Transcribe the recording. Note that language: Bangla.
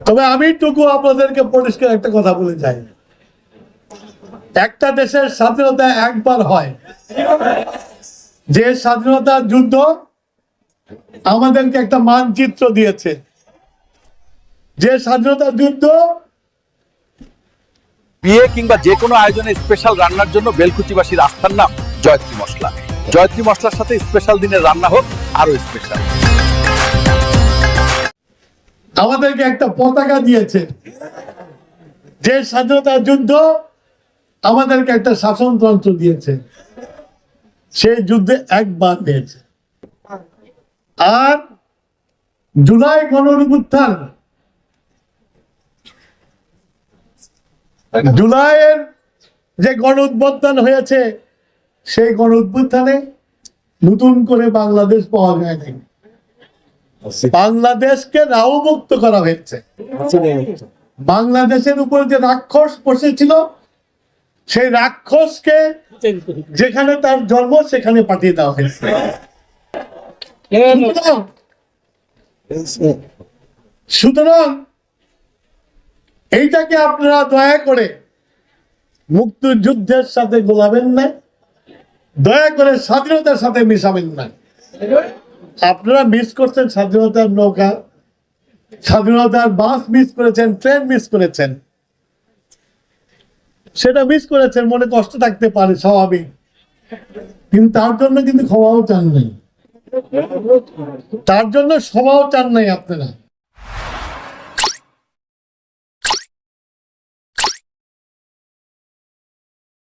তবে আমি টুকু আপনাদেরকে পরিষ্কার একটা কথা বলে যাই। একটা দেশের স্বাধীনতা একবার হয়। যে স্বাধীনতার যুদ্ধ আমাদেরকে একটা মানচিত্র দিয়েছে। যে স্বাধীনতার যুদ্ধ বিয়ে কিংবা যে কোনো আয়োজনে স্পেশাল রান্নার জন্য বেলকুচিবাসীর আস্থার নাম জয়ত্রী মশলা। জয়ত্রী মশলার সাথে স্পেশাল দিনের রান্না হোক আরও স্পেশাল। আমাদেরকে একটা পতাকা দিয়েছে। যে স্বাধীনতা যুদ্ধ আমাদেরকে একটা শাসনতন্ত্র দিয়েছে। সেই যুদ্ধে একবার হয়েছে আর জুলাই গণঅভ্যুত্থান, জুলাইয়ের যে গণ উদ্বোধন হয়েছে, সেই গণ উদ্বোধনে নতুন করে বাংলাদেশ পাওয়া যায় নাই বাংলাদেশকে রাহুমুক্ত করা হয়েছে। বাংলাদেশের উপর যে রাক্ষস বসেছিল সেই রাক্ষসকে যেখানে তার জন্ম সেখানে পাঠিয়ে দেওয়া হয়েছে। সুতরাং এইটাকে আপনারা দয়া করে মুক্তিযুদ্ধের সাথে গোলাবেন না দয়া করে স্বাধীনতার সাথে মিশাবেন না। আপনারা মিস করছেন স্বাধীনতার নৌকা, স্বাধীনতার বাস মিস করেছেন ট্রেন মিস করেছেন। সেটা মিস করেছেন, মনে কষ্ট থাকতে পারে স্বাভাবিক। কিন্তু তার জন্য কিন্তু ক্ষমাও চান নাই। তার জন্য ক্ষমাও চান নাই আপনারা।